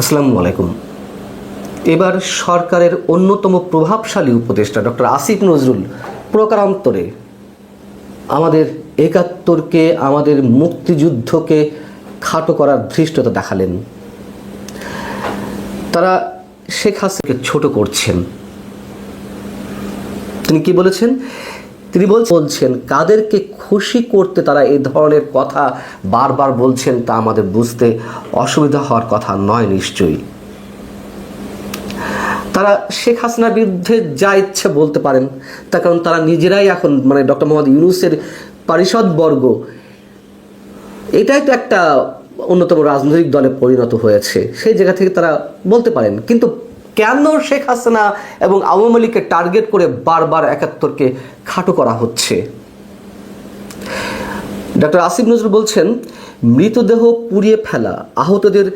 আসসালামু আলাইকুম। এবার সরকারের অন্যতম প্রভাবশালী উপদেষ্টা ডক্টর আসিফ নজরুল প্রকারান্তরে আমাদের একাত্তরকে, আমাদের মুক্তিযুদ্ধকে খাটো করার ধৃষ্টতা দেখালেন। তারা শেখ হাসিনাকে ছোট করছেন। তিনি কি বলেছেন? তিনি বলছেন, কাদেরকে খুশি করতে তারা এই ধরনের কথা বারবার বলছেন তা আমাদের বুঝতে অসুবিধা হওয়ার কথা নয় নিশ্চয়ই। তারা শেখ হাসিনার বিরুদ্ধে যা ইচ্ছে বলতে পারেন, তার কারণ তারা নিজেরাই এখন মানে ডক্টর মোহাম্মদ ইউনুসের বর্গ, এটাই তো একটা অন্যতম রাজনৈতিক দলে পরিণত হয়েছে। সেই জায়গা থেকে তারা বলতে পারেন, কিন্তু কেন শেখ হাসিনা এবং আওয়ামী লীগকে টার্গেট করে বারবার একাত্তরকে খাটো করা হচ্ছে? ডক্টর আসিফ নজরুল বলছেন, মৃতদেহ পুড়িয়ে ফেলা, আহতদের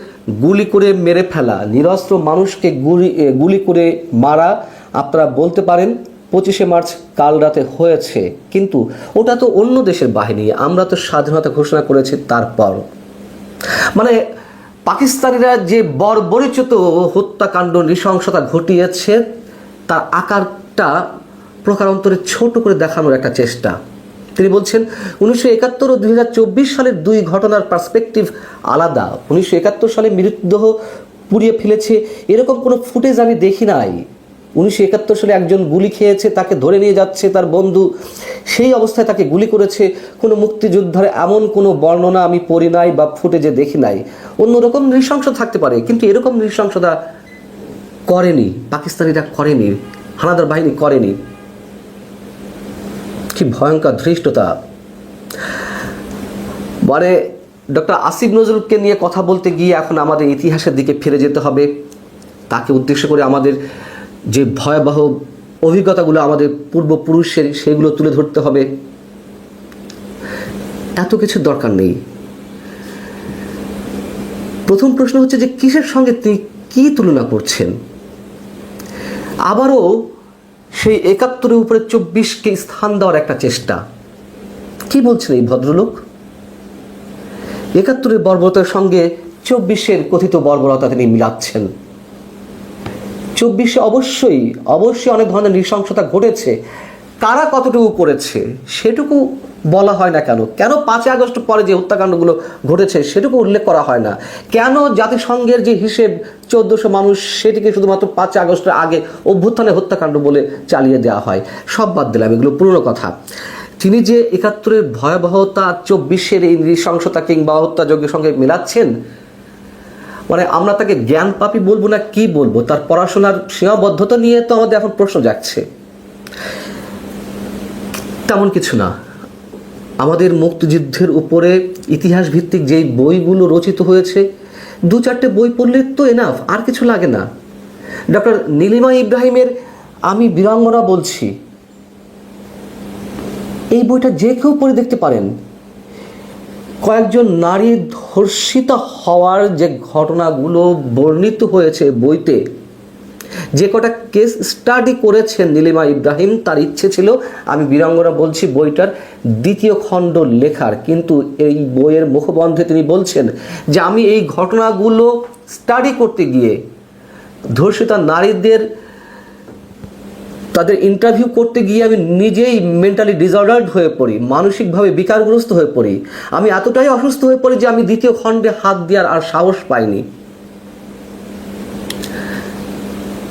গুলি করে মেরে ফেলা, নিরস্ত্র মানুষকে গুলি গুলি করে মারা, আপনারা বলতে পারেন পঁচিশে মার্চ কাল রাতে হয়েছে। কিন্তু ওটা তো অন্য দেশের বাহিনী, আমরা তো স্বাধীনতা ঘোষণা করেছি তারপর। মানে পাকিস্তানিরা যে বর্বরিচিত হত্যাকাণ্ড নৃশংসতা ঘটিয়েছে, তার আকারটা প্রকারান্তরে ছোট করে দেখানোর একটা চেষ্টা। তিনি বলছেন, উনিশশো একাত্তর ও দু হাজার চব্বিশ সালের দুই ঘটনার পার্সপেক্টিভ আলাদা। উনিশশো একাত্তর সালে মৃতদেহ পুড়িয়ে ফেলেছে, এরকম কোনো ফুটেজ আমি দেখি নাই। উনিশশো একাত্তর সালে একজন গুলি খেয়েছে, তাকে ধরে নিয়ে যাচ্ছে তার বন্ধু। সেই অবস্থায় তাকে গুলি করেছে। কোনো মুক্তিযোদ্ধার এমন কোনো বর্ণনা আমি পড়ি নাই বা ফুটেজে দেখি নাই। অন্যরকম নৃশংস থাকতে পারে, কিন্তু এরকম নৃশংসতা করেনি, পাকিস্তানিরা করেনি, হানাদার বাহিনী করেনি। কি ভয়ঙ্কর ধৃষ্টতা। মানে ডক্টর আসিফ নজরুলকে নিয়ে কথা বলতে গিয়ে এখন আমাদের ইতিহাসের দিকে ফিরে যেতে হবে। তাকে উদ্দেশ্য করে আমাদের যে ভয়াবহ অভিজ্ঞতাগুলো আমাদের পূর্বপুরুষের, সেগুলো তুলে ধরতে হবে। এত কিছু দরকার নেই। প্রথম প্রশ্ন হচ্ছে যে কিসের সঙ্গে তিনি কি তুলনা করছেন? আবারও সেই একাত্তরের উপরে চব্বিশকে স্থান দেওয়ার একটা চেষ্টা। কি বলছেন এই ভদ্রলোক? একাত্তরের বর্বরতার সঙ্গে চব্বিশের কথিত বর্বরতা তিনি মিলাচ্ছেন। চব্বিশে অবশ্যই অবশ্যই অনেক ধরনের নৃশংসতা ঘটেছে। কারা কতটুকু করেছে, সেটুকু বলা হয় না কেন? কেন পাঁচই আগস্ট পরে যে হত্যাকাণ্ডগুলো ঘটেছে, সেটুকু উল্লেখ করা হয় না? কেন জাতিসংঘের যে হিসেব, চোদ্দশো মানুষ, সেটিকে শুধুমাত্র পাঁচই আগস্টের আগে অভ্যুত্থানের হত্যাকাণ্ড বলে চালিয়ে দেওয়া হয়? সব বাদ দিলাম, এগুলো পুরনো কথা। তিনি যে একাত্তরের ভয়াবহতা চব্বিশের এই নৃশংসতা কিংবা হত্যাযজ্ঞের সঙ্গে মেলাচ্ছেন মানে আমরা তাকে জ্ঞান পাপি বলব না কি বলব? তার পড়াশোনার সীমাবদ্ধতা নিয়ে তো আমাদের এখন প্রশ্ন যাচ্ছে তেমন কিছু না। আমাদের মুক্তিযুদ্ধের উপরে ইতিহাস ভিত্তিক যেই বইগুলো রচিত হয়েছে, দু চারটে বই পড়লে তো এনাফ আর কিছু লাগে না। ডক্টর নীলিমা ইব্রাহিমের আমি বীরাঙ্গনা বলছি। এই বইটা যে কেউ পড়ে দেখতে পারেন। কয়েকজন নারী ধর্ষিতা হওয়ার যে ঘটনাগুলো বর্ণিত হয়েছে বইতে, যে কটা কেস স্টাডি করেছেন নীলিমা ইব্রাহিম, তার ইচ্ছে ছিল, আমি বীরাঙ্গরা বলছি বইটার দ্বিতীয় খণ্ড লেখার, কিন্তু এই বইয়ের মুখবন্ধে তিনি বলছেন যে আমি এই ঘটনাগুলো স্টাডি করতে গিয়ে ধর্ষিতা নারীদের তাদের ইন্টারভিউ করতে গিয়ে আমি নিজেই মেন্টালি ডিসঅর্ডার্ড হয়ে পড়ি, মানসিকভাবে বিকারগ্রস্ত হয়ে পড়ি। আমি এতটাই অসুস্থ হয়ে পড়ি যে আমি দ্বিতীয় খণ্ডে হাত দেওয়ার আর সাহস পাইনি।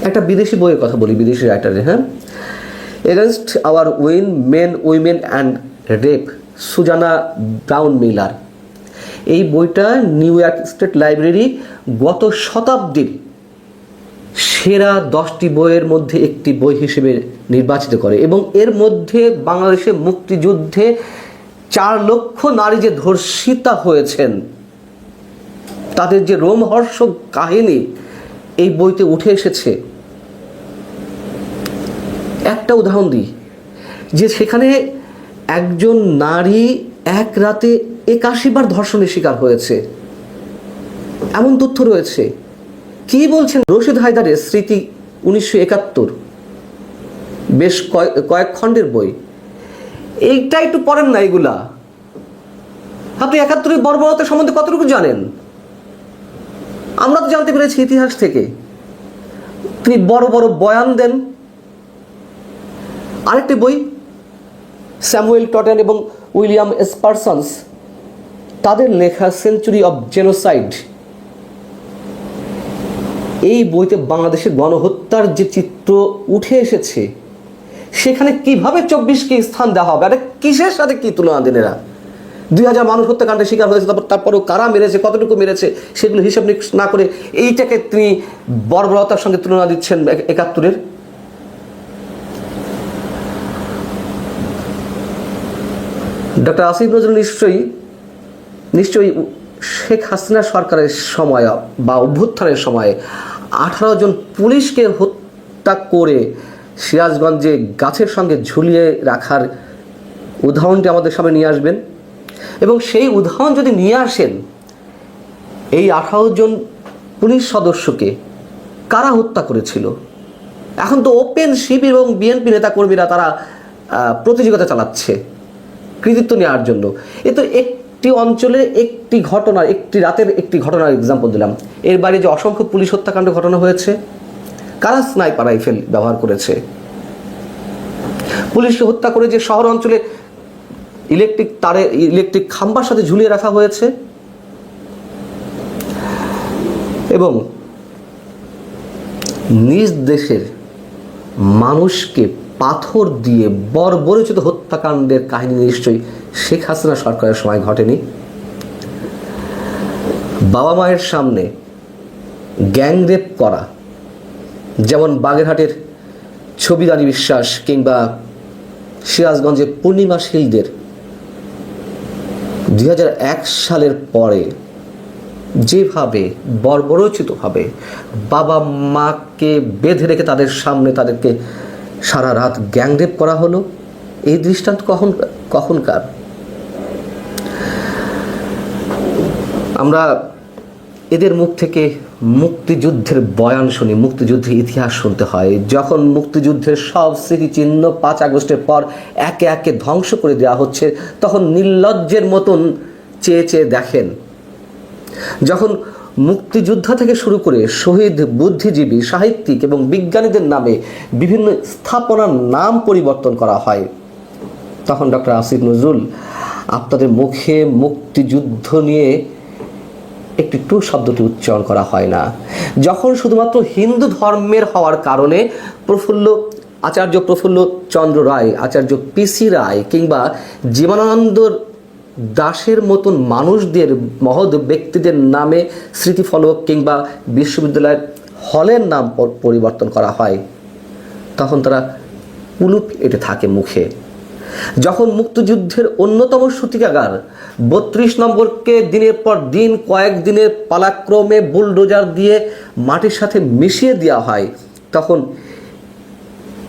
একটা বিদেশি বইয়ের কথা বলি, বিদেশি রাইটারের হ্যাঁ? Against our will men women and rape Susan Brownmiller এই বইটা নিউ ইয়র্ক স্টেট লাইব্রেরি গত শতাব্দীর সেরা দশটি বইয়ের মধ্যে একটি বই হিসেবে নির্বাচিত করে এবং এর মধ্যে বাংলাদেশের মুক্তিযুদ্ধে চার লক্ষ নারী যে ধর্ষিতা হয়েছেন, তাদের যে রোমহর্ষক কাহিনী এই বইতে উঠে এসেছে। একটা উদাহরণ দিই, যে সেখানে একজন নারী এক রাতে একাশি বার ধর্ষণের শিকার হয়েছে। এমন তথ্য রয়েছে। কি বলছেন? রশিদ হায়দারের স্মৃতি উনিশশো একাত্তর। বেশ কয়েক কয়েক খণ্ডের বই। এইটা একটু পড়েন না এগুলা। আপনি একাত্তরের বর্বরতা সম্বন্ধে কতটুকু জানেন? আমরা তো জানতে পেরেছি ইতিহাস থেকে। তিনি বড় বড় বয়ান দেন। আরেকটি বই, স্যামুয়েল টটেন এবং উইলিয়াম স্পারসন্স। তাদের লেখা সেঞ্চুরি অব জেনোসাইড। এই বইতে বাংলাদেশের গণহত্যার যে চিত্র উঠে এসেছে, সেখানে কীভাবে চব্বিশকে স্থান দেওয়া হবে? এটা কিসের সাথে কি তুলনা দেন এরা দুই হাজার মানুষ হত্যাকাণ্ডের শিকার হয়েছে, তারপর তারপরেও কারা মেরেছে, কতটুকু মেরেছে, সেগুলো হিসাব না করে এইটাকে তিনি বর্বরতার সঙ্গে তুলনা দিচ্ছেন এক- একাত্তরের। ডক্টর আসিফ নজরুল নিশ্চয়ই নিশ্চয়ই শেখ হাসিনা সরকারের সময় বা অভ্যুত্থানের সময় আঠারো জন পুলিশকে হত্যা করে সিরাজগঞ্জে গাছের সঙ্গে ঝুলিয়ে রাখার উদাহরণটি আমাদের সামনে নিয়ে আসবেন। এবং সেই উদাহরণ যদি নিয়ে আসেন, এই আঠারো জন পুলিশ সদস্যকে কারা হত্যা করেছিল? এখন তো ওপেন শিবির এবং বিএনপি নেতাকর্মীরা তারা প্রতিযোগিতা চালাচ্ছে, কৃতিত্ব নেওয়ার জন্য। এ তো একটি অঞ্চলে একটি ঘটনা, একটি রাতের একটি ঘটনার এক্সাম্পল দিলাম। এর বাইরে যে অসংখ্য পুলিশ হত্যাকাণ্ড ঘটনা হয়েছে, কারা স্নাইপার রাইফেল ব্যবহার করেছে? পুলিশকে হত্যা করে যে শহর অঞ্চলে ইলেকট্রিক তারে ইলেকট্রিক খাম্বার সাথে ঝুলিয়ে রাখা হয়েছে, এবং নিজ দেশের মানুষকে পাথর দিয়ে বর্বরচিত হত্যাকাণ্ডের কাহিনী নিশ্চয়ই শেখ হাসিনা সরকারের সময় ঘটেনি। বাবা মায়ের সামনে গ্যাংরেপ করা, যেমন বাগেরহাটের ছবিদানি বিশ্বাস কিংবা সিরাজগঞ্জের পূর্ণিমা শীলদের, দুই সালের পরে যেভাবে, বর্বরচিতভাবে বাবা মাকে বেঁধে রেখে তাদের সামনে তাদেরকে সারা রাত গ্যাংরেপ করা হলো এই দৃষ্টান্ত কখন কখনকার আমরা এদের মুখ থেকে মুক্তিযুদ্ধের বয়ান শুনি, মুক্তিযুদ্ধের ইতিহাস শুনতে হয়। যখন মুক্তিযুদ্ধের সব স্মৃতিচিহ্ন পাঁচ আগস্টের পর একে একে ধ্বংস করে দেওয়া হচ্ছে, তখন নির্লজ্জের মতন চেয়ে চেয়ে দেখেন। যখন মুক্তিযোদ্ধা থেকে শুরু করে শহীদ বুদ্ধিজীবী, সাহিত্যিক এবং বিজ্ঞানীদের নামে বিভিন্ন স্থাপনার নাম পরিবর্তন করা হয় তখন ডক্টর আসিফ নজরুল আপনাদের মুখে মুক্তিযুদ্ধ নিয়ে একটি টু শব্দটি উচ্চারণ করা হয় না। যখন শুধুমাত্র হিন্দু ধর্মের হওয়ার কারণে প্রফুল্ল আচার্য প্রফুল্ল চন্দ্র রায়, আচার্য পিসি রায় কিংবা জীবনানন্দ দাসের মতন মানুষদের, মহৎ ব্যক্তিদের নামে স্মৃতিফলক কিংবা বিশ্ববিদ্যালয়ের হলের নাম পরিবর্তন করা হয়, তখন তারা কুলুপ এটে থাকে মুখে। যখন মুক্তিযুদ্ধের অন্যতম সূতিকাগার বত্রিশ নম্বরকে দিনের পর দিন কয়েক দিনের পালাক্রমে বুলডোজার দিয়ে মাটির সাথে মিশিয়ে দেওয়া হয়, তখন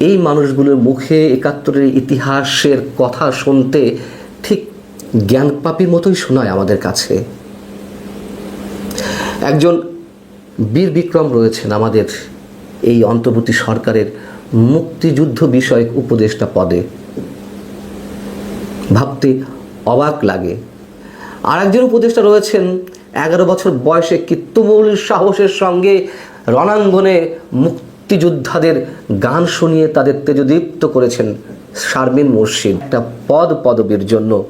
এই মানুষগুলোর মুখে একাত্তরের ইতিহাসের কথা শুনতে ঠিক জ্ঞানপাপীর মতোই শোনায় আমাদের কাছে। একজন বীর বিক্রম রয়েছেন আমাদের এই অন্তর্বর্তী সরকারের মুক্তিযুদ্ধ বিষয়ক উপদেষ্টা পদে। ভাবতে অবাক লাগে। আর একজন উপদেষ্টা রয়েছেন, এগারো বছর বয়সে কীর্তমূল সাহসের সঙ্গে রণাঙ্গনে মুক্তিযোদ্ধাদের গান শুনিয়ে তাদের তেজদীপ্ত করেছেন শারমিন মুর্শিদ। একটা পদ পদবীর জন্য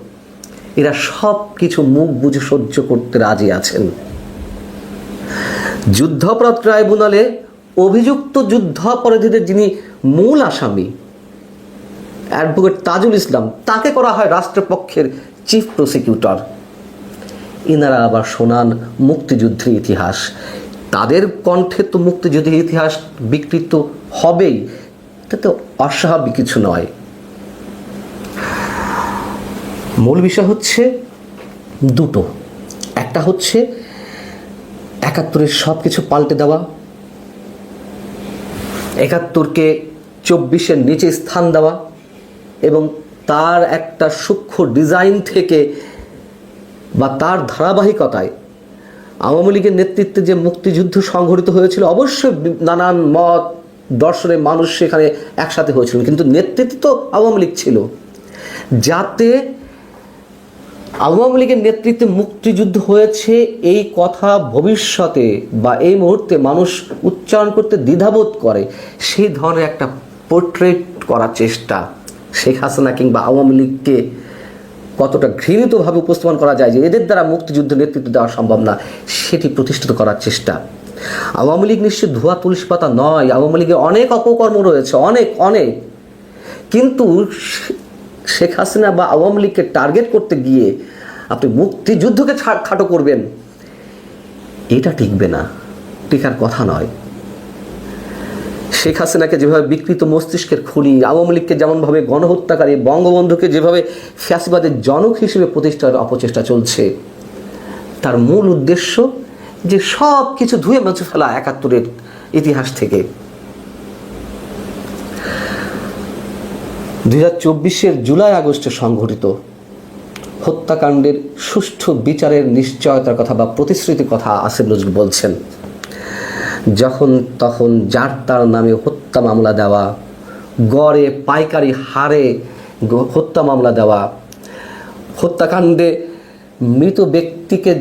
এরা সব কিছু মুখ বুঝে সহ্য করতে রাজি আছেন। যুদ্ধাপরাধ ট্রাইব্যুনালে অভিযুক্ত যুদ্ধাপরাধীদের যিনি মূল আসামি অ্যাডভোকেট তাজুল ইসলাম, তাকে করা হয় রাষ্ট্রপক্ষের চিফ প্রসিকিউটর। ইনারা আবার শোনান মুক্তিযুদ্ধের ইতিহাস। তাদের কণ্ঠে তো মুক্তিযুদ্ধের ইতিহাস বিকৃত হবেই, এটা তো অস্বাভাবিক কিছু নয়। মূল বিষয় হচ্ছে দুটো। একটা হচ্ছে একাত্তরের সব কিছু পাল্টে দেওয়া। একাত্তরকে চব্বিশের নিচে স্থান দেওয়া। এবং তার একটা সূক্ষ্ম ডিজাইন থেকে বা তার ধারাবাহিকতায় আওয়ামী লীগের নেতৃত্বে যে মুক্তিযুদ্ধ সংঘটিত হয়েছিল, অবশ্যই নানান মত দর্শনে মানুষ সেখানে একসাথে হয়েছিল। কিন্তু নেতৃত্ব তো আওয়ামী লীগ ছিল। যাতে আওয়ামী লীগের নেতৃত্বে মুক্তিযুদ্ধ হয়েছে, এই কথা ভবিষ্যতে বা এই মুহূর্তে মানুষ উচ্চারণ করতে দ্বিধাবোধ করে, সেই ধরনের একটা পোর্ট্রেট করার চেষ্টা শেখ হাসিনা কিংবা আওয়ামী লীগকে কতটা ঘৃণিতভাবে উপস্থাপন করা যায় যে এদের দ্বারা মুক্তিযুদ্ধ নেতৃত্ব দেওয়া সম্ভব না, সেটি প্রতিষ্ঠিত করার চেষ্টা। আওয়ামী লীগ নিশ্চয় ধোয়া তুলসী পাতা নয়, আওয়ামী লীগের অনেক অপকর্ম রয়েছে, অনেক অনেক। কিন্তু শেখ হাসিনা বা আওয়ামী লীগকে টার্গেট করতে গিয়ে আপনি মুক্তিযুদ্ধকে খাটো করবেন, এটা টিকবে না। টিকার কথা নয়। শেখ হাসিনাকে যেভাবে বিকৃত মস্তিষ্কের খুলি, আওয়ামী লীগকে যেমনভাবে গণহত্যাকারী বঙ্গবন্ধুকে যেভাবে ফ্যাসিবাদের জনক হিসেবে প্রতিষ্ঠার অপচেষ্টা চলছে, তার মূল উদ্দেশ্য যে সব কিছু ধুয়ে মুছে ফেলা একাত্তরের ইতিহাস থেকে। দুই হাজার চব্বিশের জুলাই আগস্টে সংঘটিত হত্যাকাণ্ডের সুষ্ঠু বিচারের নিশ্চয়তার কথা বা প্রতিশ্রুতির কথা আসিফ নজরুল বলছেন। যখন তখন যার তার নামে হত্যা মামলা দেওয়া, গড়ে পাইকারি হারে হত্যা মামলা দেওয়া, হত্যাকাণ্ডে মৃত ব্যক্তিকে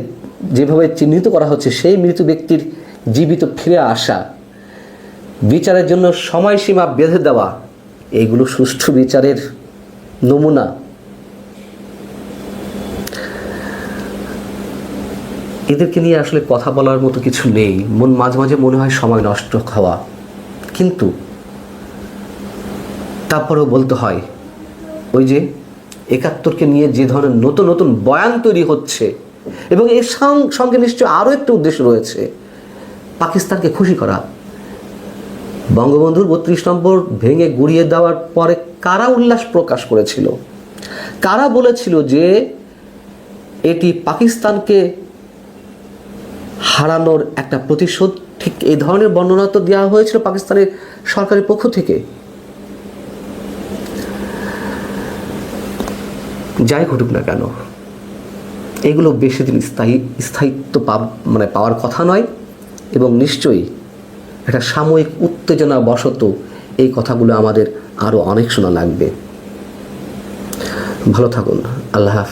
যেভাবে চিহ্নিত করা হচ্ছে, সেই মৃত ব্যক্তির জীবিত ফিরে আসা, বিচারের জন্য সময়সীমা বেঁধে দেওয়া, এগুলো সুষ্ঠু বিচারের নমুনা। এদেরকে নিয়ে আসলে কথা বলার মতো কিছু নেই। মন মাঝে মাঝে মনে হয় সময় নষ্ট খাওয়া কিন্তু তারপরেও বলতে হয়, ওই যে একাত্তরকে নিয়ে যে ধরনের নতুন নতুন বয়ান তৈরি হচ্ছে এবং এর সঙ্গে নিশ্চয় আরও একটা উদ্দেশ্য রয়েছে, পাকিস্তানকে খুশি করা। বঙ্গবন্ধুর বত্রিশ নম্বর ভেঙে গুড়িয়ে দেওয়ার পরে কারা উল্লাস প্রকাশ করেছিল? কারা বলেছিল যে এটি পাকিস্তানকে হারানোর একটা প্রতিশোধ। ঠিক এই ধরনের বর্ণনা তো দেওয়া হয়েছিল পাকিস্তানের সরকারের পক্ষ থেকে। যাই ঘটুক না কেন, এগুলো বেশি দিন স্থায়ী, স্থায়িত্ব মানে পাওয়ার কথা নয় এবং নিশ্চয়ই একটা সাময়িক উত্তেজনা বশত এই কথাগুলো আমাদের আরও অনেক শোনা লাগবে। ভালো থাকুন, আল্লাহ হাফিজ।